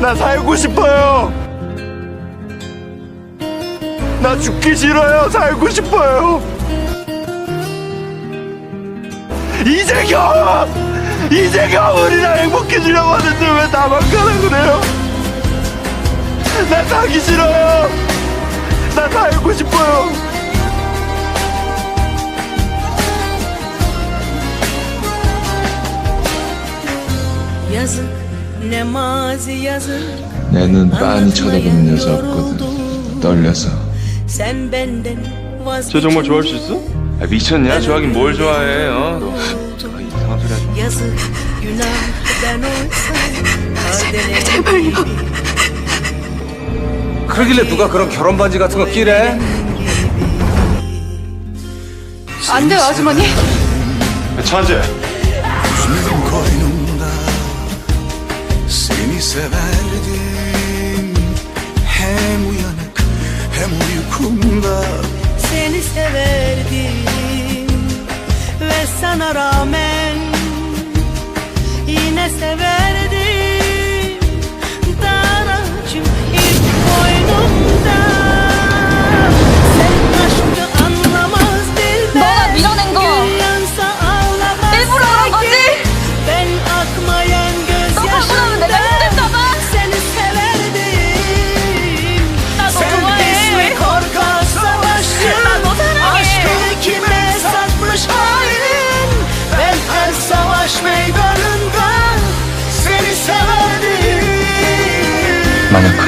나 살고 싶어요. 나 죽기 싫어요. 살고 싶어요. 이재경! 이재경 우리랑 행복해지려고 하는데 왜 나만 가라 그래요? 나 살기 싫어요. 나 살고 싶어요. Yazık 내는 빤히 쳐다보는 여자였거든. yoruldu. 떨려서. 쟤 정말 좋아할 수 있어? 아, 미쳤냐? 좋아하긴 뭘 좋아해? 어? 너 vazgeçince 이상한 소리 하지 마. Zeynep 그러길래 누가 그런 결혼 반지 같은 거 끼래? 안 돼요, 아주머니. 천재. Seni severdim Hem uyanık hem uykumda Seni severdim Ve sana rağmen Yine severdim Daracım ilk boynumda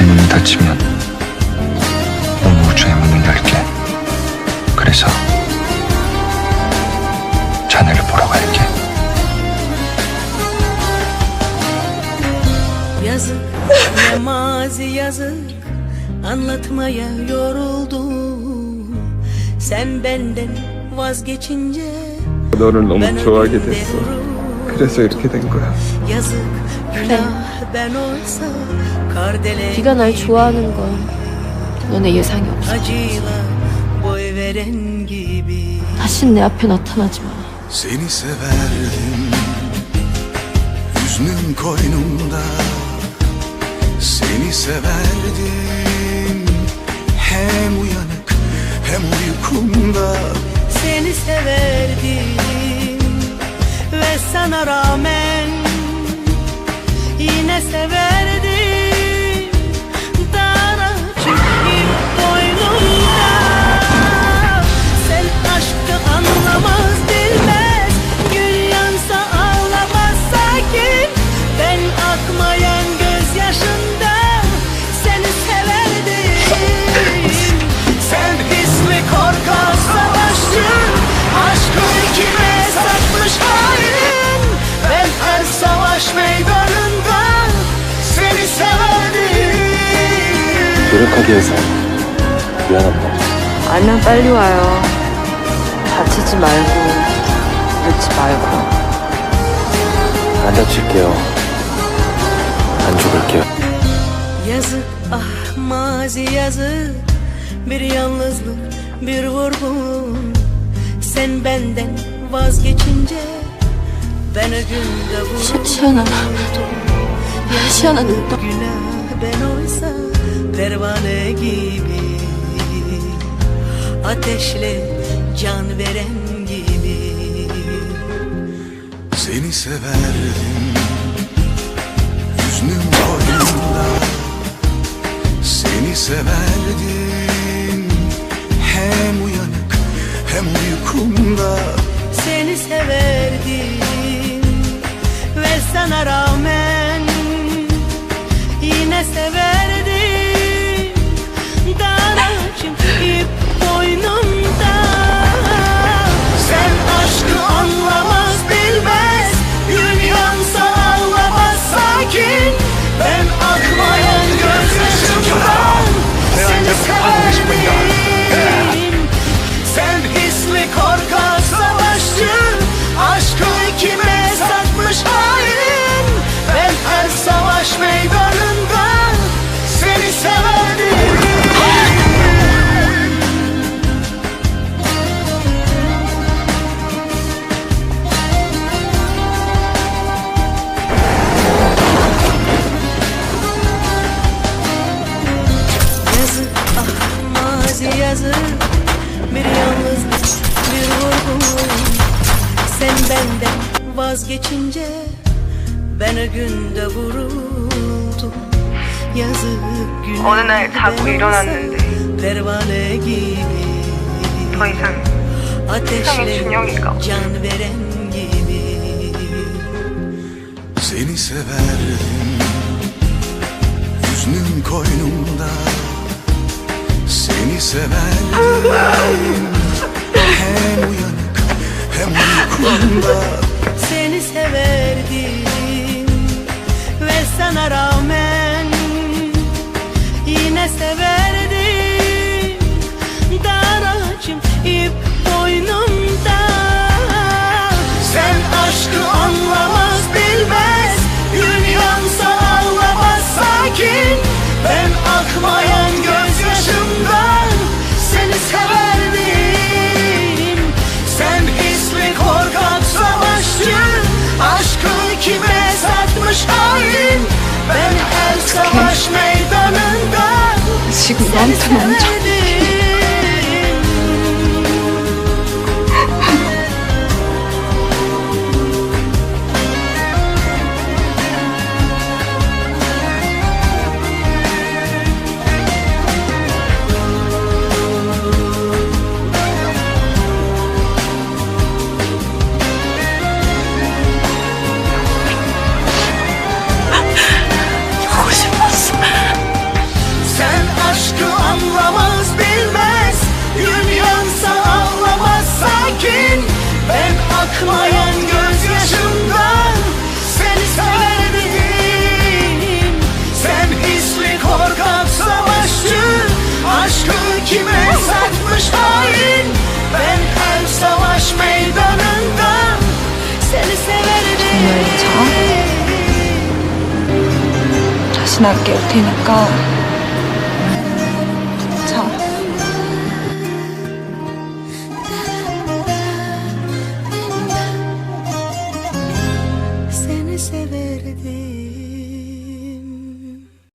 만약 그 문이 닫히면 온 우주의 문을 열게. 그래서 자네를 보러 갈게. Yazık ne mazi yazık Anlatmaya yoruldum Sen benden vazgeçince 너를 너무 ben 좋아하게 ölümde 됐어. 그래서 이렇게 된 거야. Kardele 네가 날 좋아하는 건 너네 예상이 없어. 다신 내 앞에 나타나지 마. Seni severdim Hüznün koynumda Seni severdim Hem uyanık hem uykumda Seni severdim ve sana rağmen yine severdim 노력하게 해서 미안합니다. 알면 빨리 와요. 다치지 말고, 늦지 말고. 안 다칠게요. 안 죽을게요. Yazık ah mazi yazık Bir yalnızlık bir vurgun Sen benden vazgeçince Ben o günde vurdum 시연아, 시연아, 너 Günah ben oysa pervane gibi. Ateşle can veren gibi. Seni severdim Hüznün koynumda Seni severdim Hem uyanık hem uykumda Seni severdim Ve sana rağmen vazgeçince ben o günde vuruldum Yazık günah 어느 날 자고 일어났는데 Pervane gibi 더 이상 Ateşle 준영이가 can veren gibi Seni severdim Hüznün koynumda Seni severdim Hem uyanık hem uykumda seni severdim ve sana rağmen 지금 나한테 멈춰. akmayan gözyaşımdan Seni severdim Sen hisli korkak savaşçı Aşkı kime satmış hain? Ben her savaş meydanında Seni severdim Bunları çal Daşınak gel tenak